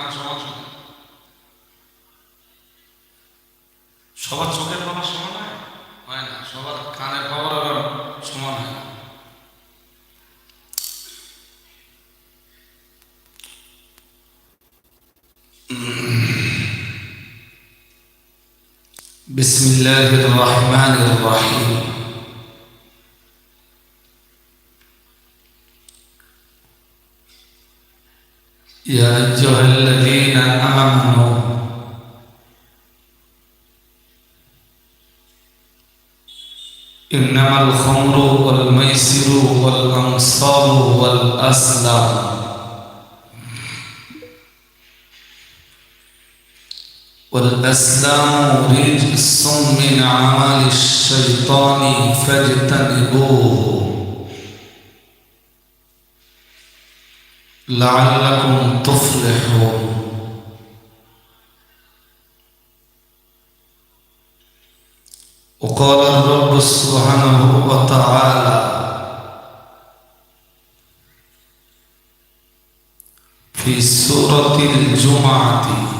সবার চোখে সবার চোখের পাওয়া সমান হয় হয় না সবার কানের পাওয়ার আবার সমান হয় না بسم الله الرحمن الرحيم يا أيها الذين آمنوا. إنما الخمر والميسر والأنصاب والأسلام. والأسلام رجس من أعمال الشيطان فاجتنبوه. لعلكم تفلحون. وقال الرب سبحانه وتعالى في سورة الجمعة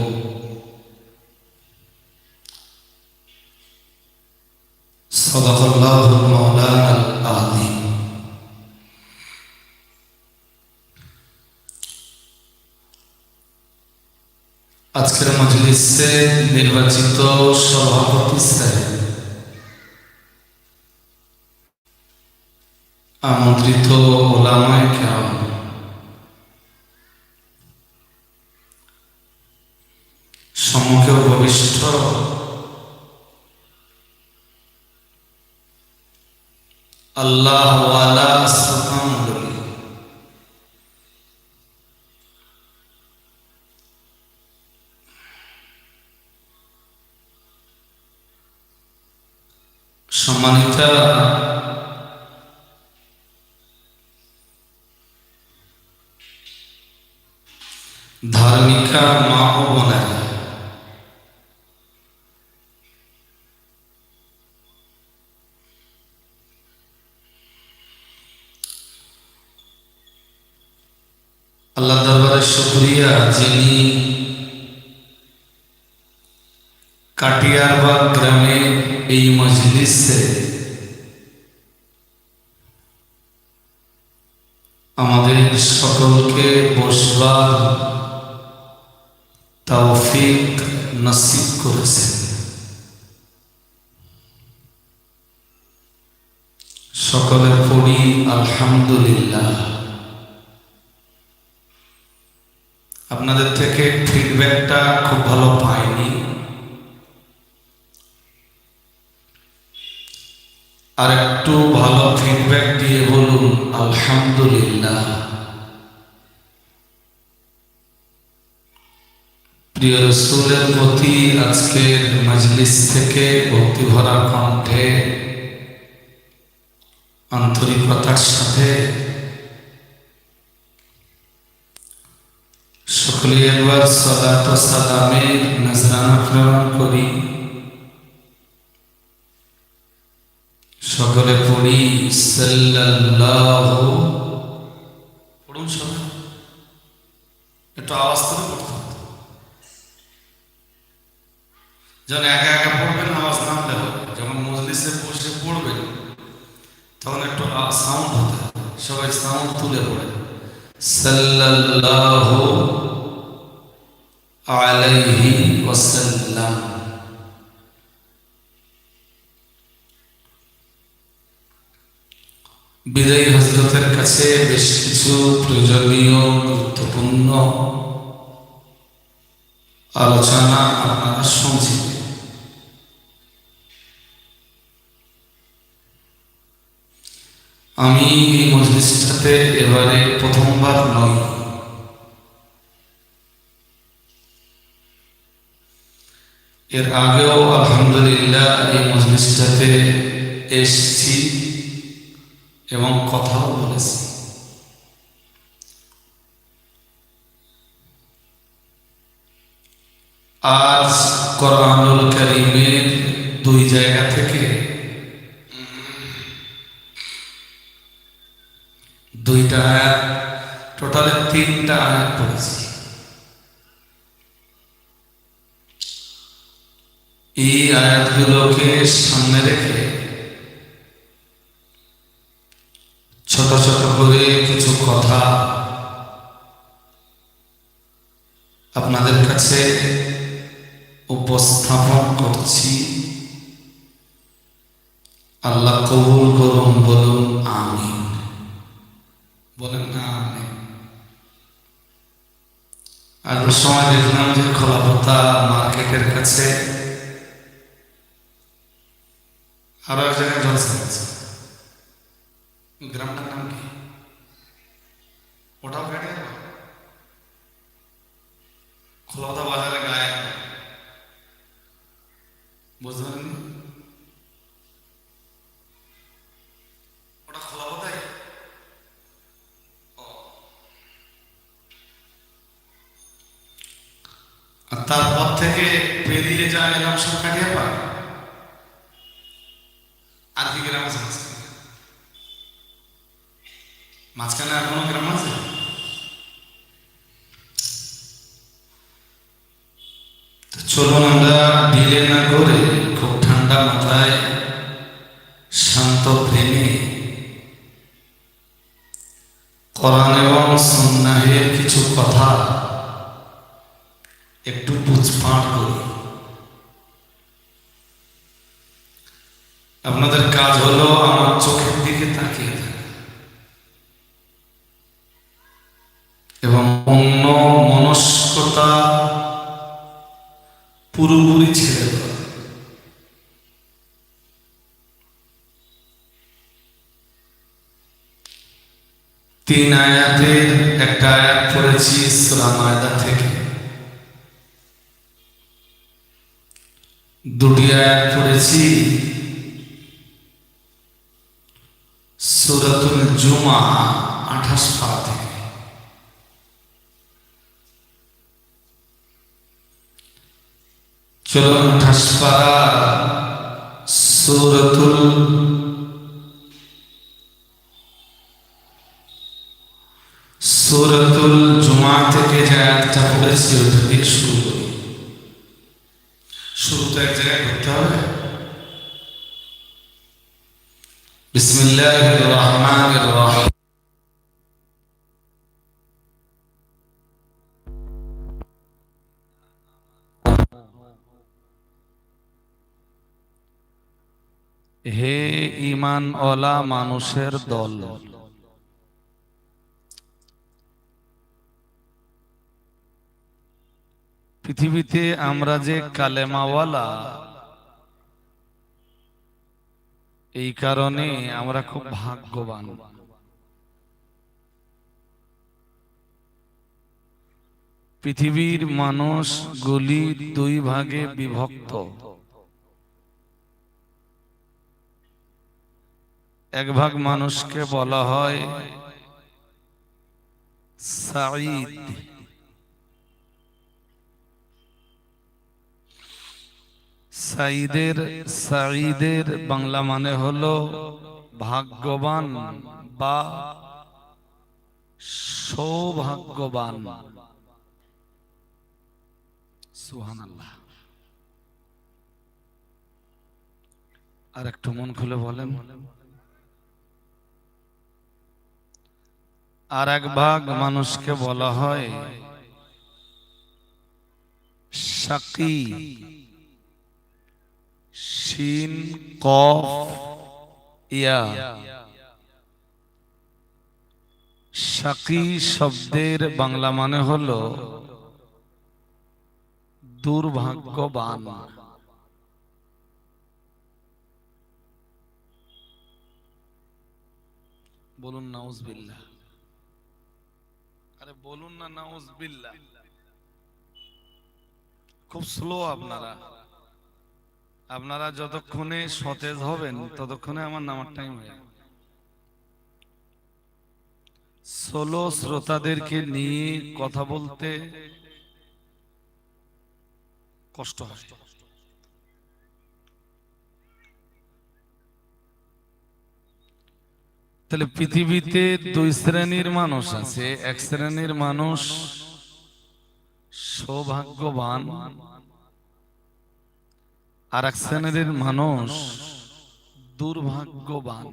আজকের মজলিসে নির্বাচিত সভাপতি সাহেব আমন্ত্রিত ওলামায় কেরাম সম্মুখে উপবিষ্ট আল্লাহ ওয়ালা সম্মানিতা ধার্মিকা মা ও বোনেরা আল্লাহ দরবারে শুক্রিয়া যিনি কাটিয়ারবাগ গ্রামে এই মজলিসে আমাদের সকলকে বসবার তৌফিক নসিব করেছেন। সকলে পড়ি আলহামদুলিল্লাহ। আপনাদের থেকে ফিডব্যাকটা খুব ভালো পাইনি। আর একটু ভালো ফিডব্যাক দিয়ে বলুন, আলহামদুলিল্লাহ। প্রিয় রসুলের প্রতি আজকের মজলিস থেকে ভক্তি ভরা কণ্ঠে, আন্তরিকতার সাথে সকলে একবার সালাত ও সালামের নজরানা প্রেরণ করি। সকলে পড়ি সাল্লাল্লাহু পড়ুন সবাই একটু আওয়াজ করে পড়তে হবে যখন একা একা পড়বেন আওয়াজ নামলে হবে যখন মজলিসে বসে পড়বেন তখন একটু সাউন্ড হতে হবে সবাই সাউন্ড তুলে পড়ে সাল্লাল্লাহু আলাইহি ওয়াসাল্লাম বিদায়ী হজরতের কাছে বেশ কিছু প্রয়োজনীয় গুরুত্বপূর্ণ আলোচনা আপনারা শুনছিলেন আমি এই মজলিসটাতে এবারে প্রথমবার নই। এর আগেও আলহামদুলিল্লাহ এই মজলিসটাতে এসেছি। এবং কথাও বলেছি। আজ কোরআনুল করিমের দুই জায়গা থেকে দুইটা আয়াত, টোটালে তিনটা আয়াত পড়েছি। এই আয়াতগুলোকে সামনে রেখে ছোট ছোট করে কিছু কথা আপনাদের কাছে উপস্থাপন করছি। আল্লাহ কবুল করুন, বলুন আমি বলেন না আমি আগের সময় দেখলাম যে খোলাপতা মার্কেটের কাছে আরও এক জায়গায় জলসা গ্রামটার নাম কি? ওটাও কেটে খোলাপতা বাজারে গায়ে বুঝতে পারেন ওটা খোলাপতাই আর তারপর থেকে পেরিয়ে যা এলাম সব কাটিয়ে পা আর কি গ্রাম আছে মাঝখানে? মাঝখানে আর কোনো গ্রাম আছে? চলুন আমরা ডিলে না করে খুব ঠান্ডা মাথায় শান্ত প্রেমে কোরআন এবং সন্ন্যাহের কিছু কথা একটু পুচপাট করি। আপনাদের কাজ হলো আমার চোখের দিকে তাকিয়ে থাকা এবং অন্য মনস্কতা পুরোপুরি ছেড়ে দেওয়া। তিন আয়াতের একটা আয়াত পড়েছি সূরা মায়দা থেকে। দুটি আয়াত পড়েছি সূরাতুল জুমা আঠাশ পারা থেকে। চলুন পারা সূরাতুল সূরাতুল জুমা থেকে যে আয়াতটা পড়েছি ওটা দিয়ে শুরু করি। শুরু তো এক জায়গায় করতে হবে। বিসমিল্লাহির রহমানির রহিম। হে ইমান ওলা মানুষের দল। পৃথিবীতে আমরা যে কালেমাওয়ালা, এই কারণে আমরা খুব ভাগ্যবান। পৃথিবীর মানুষ মানুষগুলি দুই ভাগে বিভক্ত। এক ভাগ মানুষকে বলা হয় সাঈদ। সাঈদের সাঈদের বাংলা মানে হলো ভাগ্যবান বা সৌভাগ্যবান। সুবহানাল্লাহ। আর একটু মন খুলে বলেন। আর এক ভাগ মানুষকে বলা হয় সাকি। শিন, কফ, ইয়া। সাকি শব্দের বাংলা মানে হলো দুর্ভাগ্যবান। বলুন, নাউজবিল্লাহ। আরে বলুন না, নাউজবিল্লাহ। খুব স্লো আপনারা। আপনারা যতক্ষণে সতেজ হবেন, ততক্ষণে আমার নামার টাইম হয়ে সোলো শ্রোতাদেরকে নিয়ে কথা বলতে কষ্ট হয়। তাহলে পৃথিবীতে দুই শ্রেণির মানুষ আছে। এক শ্রেণির মানুষ সৌভাগ্যবান আর এক শ্রেণির মানুষ দুর্ভাগ্যবান।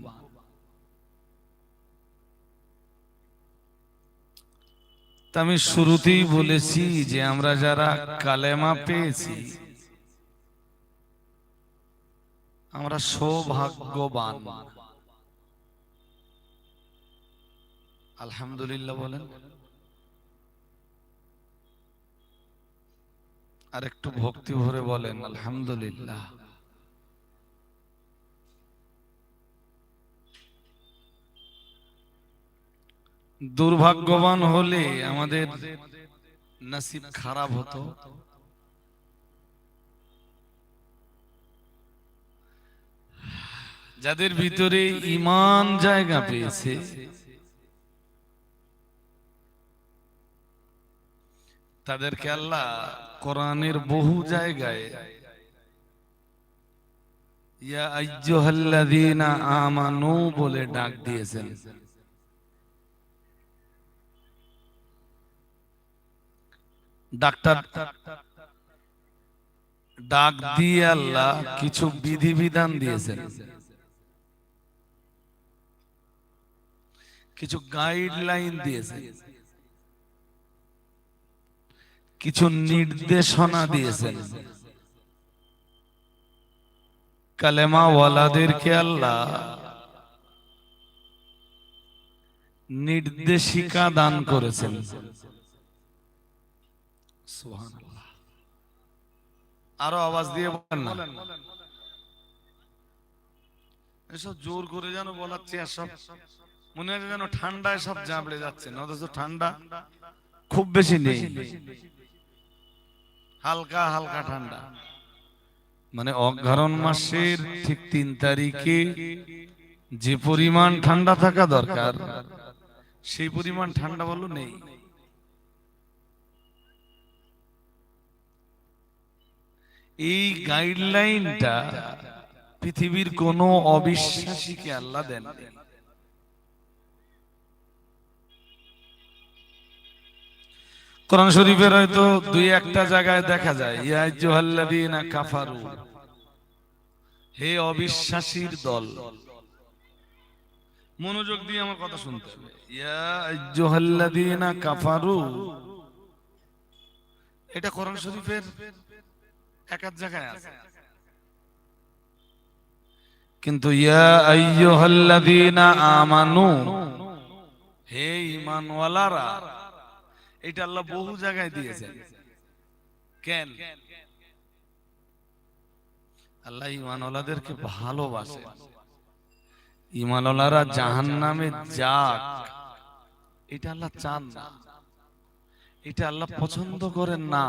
আমি শুরুতেই বলেছি যে আমরা যারা কালেমা পেয়েছি, আমরা সৌভাগ্যবান। আলহামদুলিল্লাহ বলেন। আর একটু ভক্তি ভরে বলেন, আলহামদুলিল্লাহ। দুর্ভাগ্যবান হলে আমাদের নসিব খারাপ হতো। যাদের ভিতরে ইমান জায়গা পেয়েছে তাদেরকে আল্লাহ কোরআনের বহু জায়গায় ইয়া আইয়ুহাল্লাযীনা আমানু বলে ডাক দিয়েছেন। ডাক্তার ডাক দিয়ে আল্লাহ কিছু বিধিবিধান দিয়েছেন। কিছু গাইডলাইন দিয়েছেন। কিছু নির্দেশনা দিয়েছেন। কালেমা ওয়ালাদেরকে আল্লাহ নির্দেশিকা দান করেছেন। আরও আওয়াজ দিয়ে বলেন না। এসব জোর করে যেন বলাচ্ছে সব মনে হয় যেন ঠান্ডায় সব জাবড়ে যাচ্ছে না অথচ ঠান্ডা খুব বেশি নেই। হালকা হালকা ঠান্ডা। মানে অঘারণ মাসের ঠিক তিন তারিখে যে পরিমাণ ঠান্ডা থাকা দরকার, সেই পরিমাণ ঠান্ডা বলো নেই। এই গাইডলাইনটা পৃথিবীর কোন অবিশ্বাসীকে আল্লাহ দেন। কোরআন শরীফের হয়তো দুই একটা জায়গায় দেখা যায়, ইয়া আইয়ুহাল্লাযীনা কাফারু। হে অবিশ্বাসীর দল। মনোযোগ দিয়ে আমার কথা শুনতে হবে। কাফারু। এটা কোরআন শরীফের এক এক জায়গায় আছে। কিন্তু ইয়া আইয়ুহাল্লাযীনা আমানু। হে ঈমানওয়ালারা এটা আল্লাহ বহু জায়গায় দিয়েছেন। কেন? আল্লাহ ঈমানওয়ালাদেরকে ভালোবাসে ঈমানওয়ালারা জাহান্নামে যাক। এটা আল্লাহ চান। না এটা আল্লাহ পছন্দ করেন না।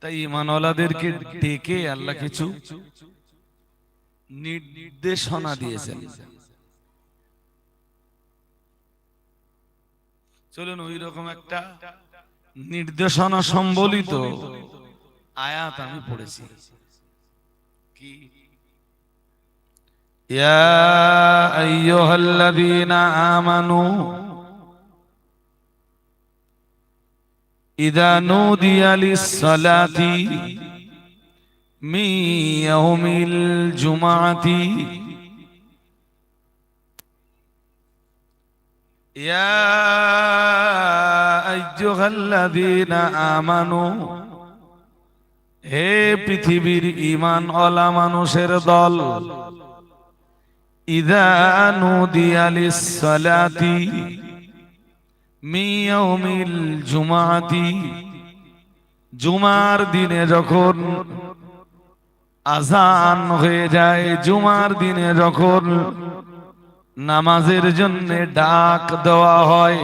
তাই ঈমানওয়ালাদেরকে ডেকে আল্লাহ কিছু নির্দেশনা দিয়েছেন। চলুন ওই রকম একটা নির্দেশনা সম্বলিত আয়াত আমি পড়েছি। জুমআতি يا أيها الذين آمنوا হে পৃথিবীর ইমান অলা মানুষের দল ইদানু দিয়ালিস সালাতি মিয়াউমিল জুমাতি জুমার দিনে যখন আজান হয়ে যায় জুমার দিনে যখন নামাজের জন্য ডাক দেওয়া হয়।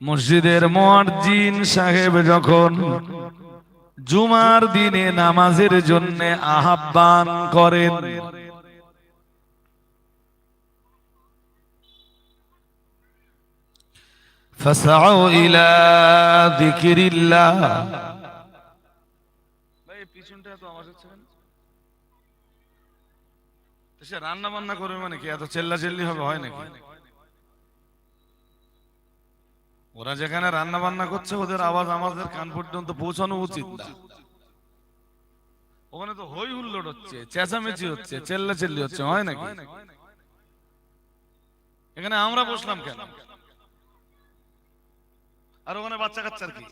মসজিদের মুয়াজ্জিন সাহেব যখন জুমার দিনে নামাজের জন্য আহ্বান করেন, ফাসাউ ইলা ভাই সে রান্না বান্না করবে মানে কি? এত চেল্লা চেল্লি হবে, হয় নাকি? ওরা যেখানে রান্না বান্না করছে, ওদের আওয়াজ আমাদের কান পর্যন্ত পৌঁছানো উচিত না। ওখানে তো হই হুল্লোড় হচ্ছে, চেঁচামেচি হচ্ছে চেল্লা চেল্লি হচ্ছে, হয় নাকি? এখানে আমরা বসলাম কেন? আর ওখানে বাচ্চা কাচ্চার কি?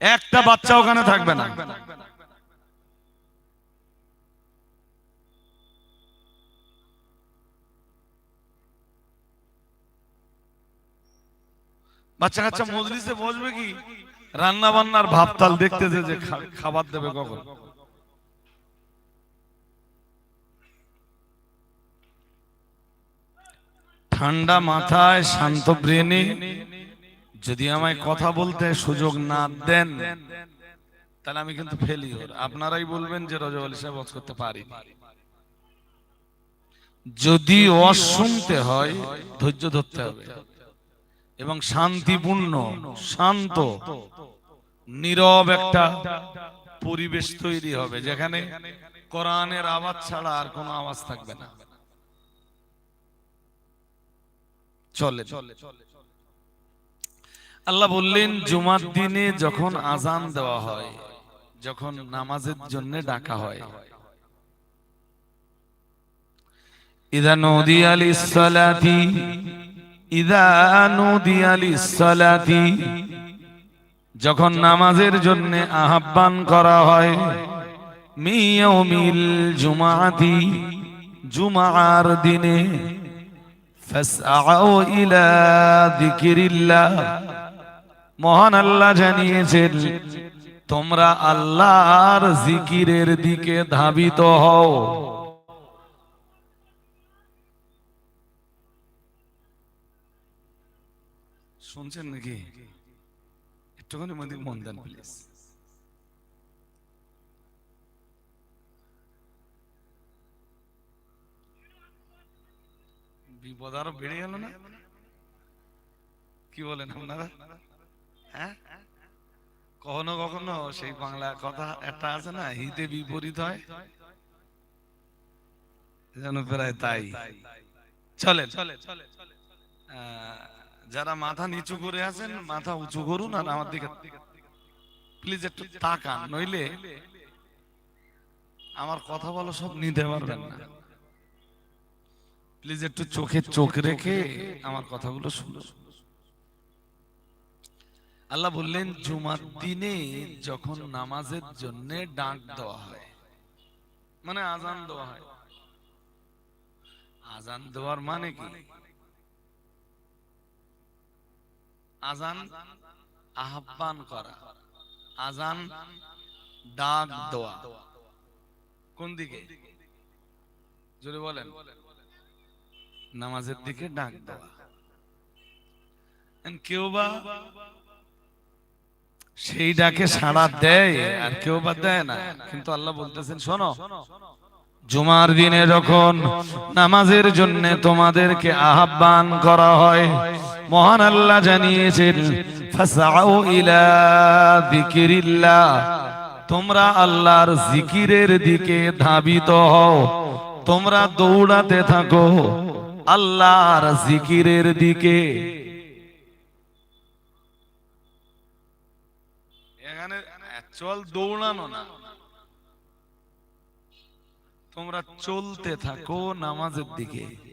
একটা বাচ্চা ওখানে থাকবে না। বাচ্চা কাচ্চা মজলিসে বসবে কি? রান্না বান্নার ভাবতাল দেখতেছে যে খাবার দেবে কখন? ঠান্ডা মাথায় শান্ত ব্রেনে যদি আমায় কথা বলতে সুযোগ না দেন, তাহলে আমি কিন্তু ফেলিওর আপনারাই বলবেন যে রজব আলী সাহেব করতে পারি। যদি ওয়াজ শুনতে হয়, ধৈর্য ধরতে হবে। এবং শান্তিপূর্ণ শান্ত নীরব একটা পরিবেশ তৈরি হবে যেখানে কোরআনের আওয়াজ ছাড়া আর কোনো আওয়াজ থাকবে না। চলে। আল্লাহ বললেন জুমার দিনে যখন আজান দেওয়া হয় যখন নামাজের জন্য ডাকা হয়। ইদা নদী আলী সালাতি যখন নামাজের জন্য আহ্বান করা হয় জুমার দিনে মহান আল্লাহ জানিয়েছেন, তোমরা আল্লাহর জিকিরের দিকে ধাবিত হও। শুনছেন নাকি? একটুখানি মন্দির মন দেন প্লিজ বিপদ আরও বেড়ে গেল না? কি বলেন আপনারা? হ্যাঁ? কখনো কখনো সেই বাংলা কথা একটা আছে না, হিতে বিপরীত হয়। যেন প্রায় তাই। চলে চলে চলে যারা মাথা নিচু করে আছেন, মাথা উঁচু করুন আর আমার দিকে প্লিজ একটু তাকান, নইলে আমার কথা বলো সব নিতে পারবেন না। প্লিজ একটু চোখে চোখ রেখে আমার কথাগুলো শুনুন। আল্লাহ বললেন, জুমার দিনে যখন নামাজের জন্য ডাক দেওয়া হয় মানে আজান দেওয়া হয়, আজান দেওয়ার মানে কি? আজান আহ্বান করা। আজান ডাক দেওয়া। কোন দিকে? জোরে বলেন। নামাজের দিকে ডাক দেওয়া। কেউ বা সেই ডাকে সাড়া দেয় আর কেউ বা দেয় না। কিন্তু আল্লাহ বলতেছেন, শোনো, জুমার দিনে যখন নামাজের জন্য তোমাদেরকে আহ্বান করা হয় মহান আল্লাহ জানিয়েছেন ফাসাউ ইলা যিকিরিল্লাহ। তোমরা আল্লাহর জিকিরের দিকে ধাবিত হও, তোমরা দৌড়াতে থাকো আল্লাহর জিকিরের দিকে। এখানে চল দৌড়ানো না। তোমরা চলতে থাকো নামাজের দিকে জিকিরিল্লাহ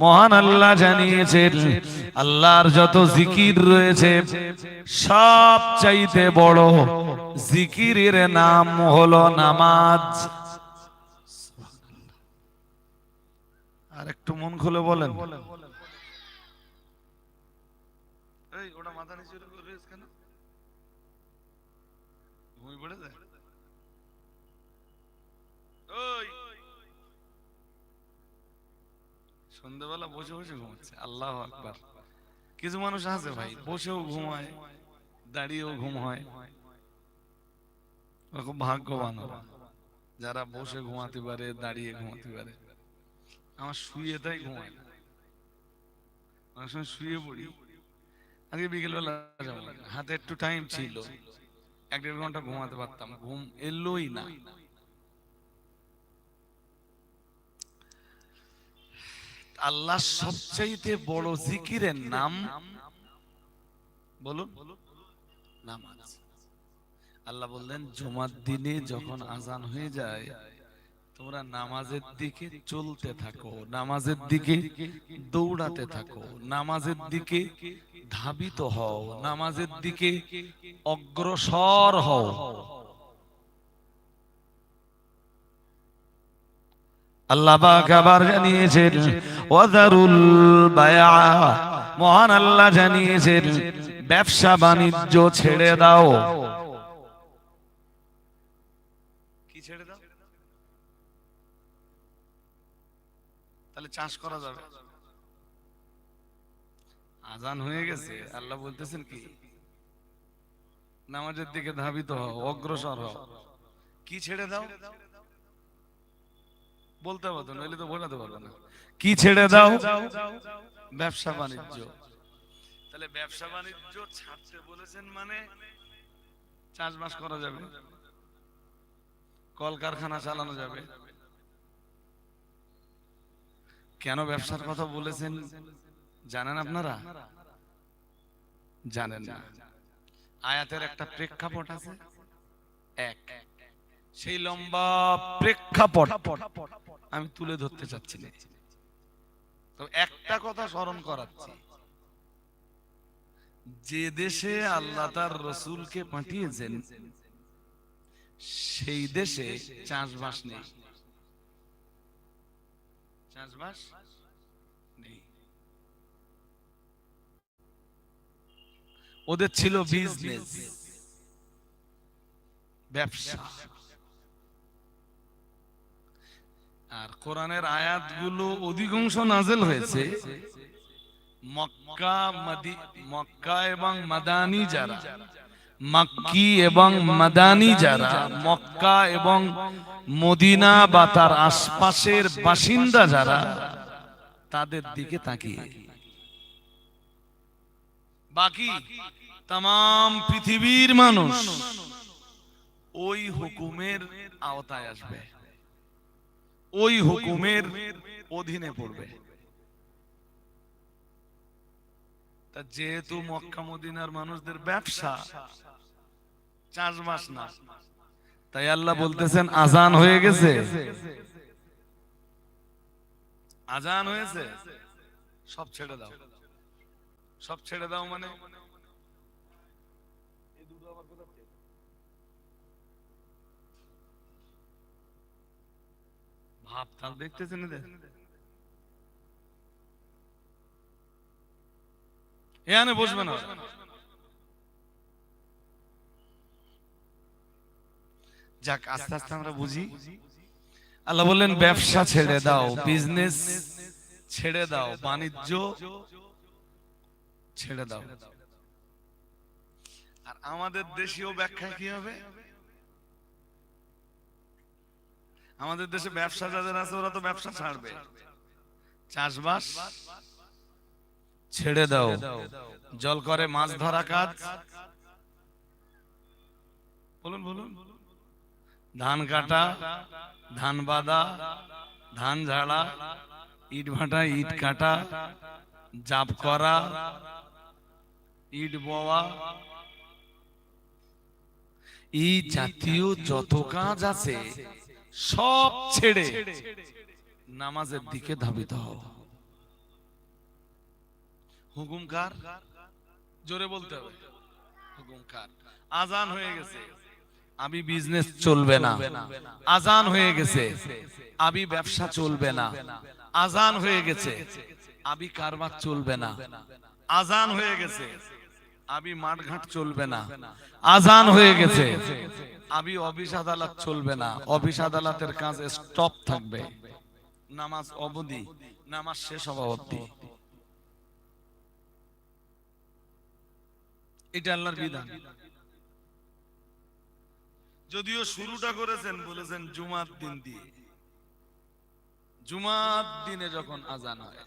মহান আল্লাহ জানিয়েছেন, আল্লাহর যত জিকির রয়েছে, সব চাইতে বড় জিকিরের নাম হলো নামাজ। আর একটু মন খুলে বলেন। এই ওটা মাথা নিচু করে কেন ঘুমিয়ে পড়ে যায়? ওই! সন্ধ্যাবেলা বসে বসে ঘুমাচ্ছে, আল্লাহ আকবার। কিছু মানুষ আছে ভাই, বসেও ঘুমায়, দাঁড়িয়েও ঘুম হয়। খুব ভাগ্যবান যারা বসে ঘুমাতে পারে, দাঁড়িয়ে ঘুমাতে পারে। আমার শুয়ে তাই ঘুমায় অনেক সময় শুয়ে পড়ি। আজকে বিকেলবেলা যাব। হাতে একটু টাইম ছিল। এক দেড় ঘণ্টা ঘুমাতে পারতাম। ঘুম এলোই না। আল্লাহ সবচাইতে বড় জিকিরের নাম? বলুন। নামাজ। আল্লাহ বললেন, জুমার দিনে যখন আজান হয়ে যায় তোমরা নামাজের দিকে চলতে থাকো, নামাজের দিকে দৌড়াতে থাকো, নামাজের দিকে ধাবিত হও, নামাজের দিকে অগ্রসর হও। মহান আল্লাহ জানিয়েছেন, ব্যবসা বাণিজ্য ছেড়ে দাও। তাহলে চাষ করা যাবে। আজান হয়ে গেছে আল্লাহ বলতেছেন কি? নামাজের দিকে ধাবিত হও অগ্রসর হও। কি ছেড়ে দাও? বলতে পারতো নইলে তো বোঝাতে পারব না। কি ছেড়ে দাও। ব্যবসা বাণিজ্য। তাহলে ব্যবসা বাণিজ্য ছাড়তে বলেছেন মানে চাষবাস করা যাবে। কলকারখানা চালানো যাবে। কেন ব্যবসার কথা বলেছেন জানেন আপনারা? জানেন না। আয়াতের একটা প্রেক্ষাপট আছে। এক। সেই লম্বা প্রেক্ষাপট আমি তুলে ধরতে চাচ্ছি তো একটা কথা স্মরণ করাচ্ছি। যে দেশে আল্লাহ তার রসুলকে পাঠিয়েছেন, সেই দেশে চাষবাস নেই। চাষবাস নেই ওদের ছিল বিজনেস ব্যবসা। আর কোরআনের আয়াতগুলো অধিকাংশ নাজেল হয়েছে। মক্কা মাদি মক্কা এবং মাদানি যারা। মক্কি এবং মাদানি যারা। মক্কা এবং মদিনা বা তার আশপাশের বাসিন্দা যারা, তাদের দিকে তাকিয়ে। বাকি তাম পৃথিবীর মানুষ ওই হুকুমের আওতায় আসবে। ওই হুকুমের অধীনে পড়বে। তা যেহেতু মক্কা মদিনার মানুষদের ব্যবসা, চাষবাস না তাই আল্লাহ বলতেছেন আজান হয়ে গেছে। আজান হয়েছে? সব ছেড়ে দাও। সব ছেড়ে দাও মানে? ভাব তাল দেখতেছেন এদের? এখানে বসবে না। যাক আস্তে আস্তে আমরা বুঝি। আল্লাহ বললেন ব্যবসা ছেড়ে দাও বিজনেস ছেড়ে দাও বাণিজ্য ছেড়ে দাও। আর আমাদের দেশীয় ব্যাখ্যা কি হবে? আমাদের দেশে ব্যবসা যাদের আছে ওরা তো ব্যবসা ছাড়বে। চাষবাস ছেড়ে দাও। জল করে মাছ ধরা কাজ। বলুন বলুন। ধান কাটা, ধান বাঁধা ধান ঝাড়া, ইট ভাটা, ইট কাটা, জাপ করা, ইট বওয়া। এই জাতীয় যত কাজ আছে, সব ছেড়ে নামাজের দিকে ধাবিত হও। হুকুমকার জোরে বলতে হবে। হুকুমকার আজান হয়ে গেছে। আমি বিজনেস চলবে না। আজান হয়ে গেছে। আমি ব্যবসা চলবে না। আজান হয়ে গেছে। আমি কারবার চলবে না। আজান হয়ে গেছে। আমি মাঠঘাট চলবে না। আজান হয়ে গেছে। আমি অফিস আদালত চলবে না। অফিস আদালতের কাজ স্টপ থাকবে। নামাজ অবধি। নামাজ শেষ হওয়া অবধি। এটা আল্লাহর বিধান। যদিও শুরুটা করেছেন বলেছেন জুমার দিন দিয়ে। জুমার দিনে যখন আজান হয়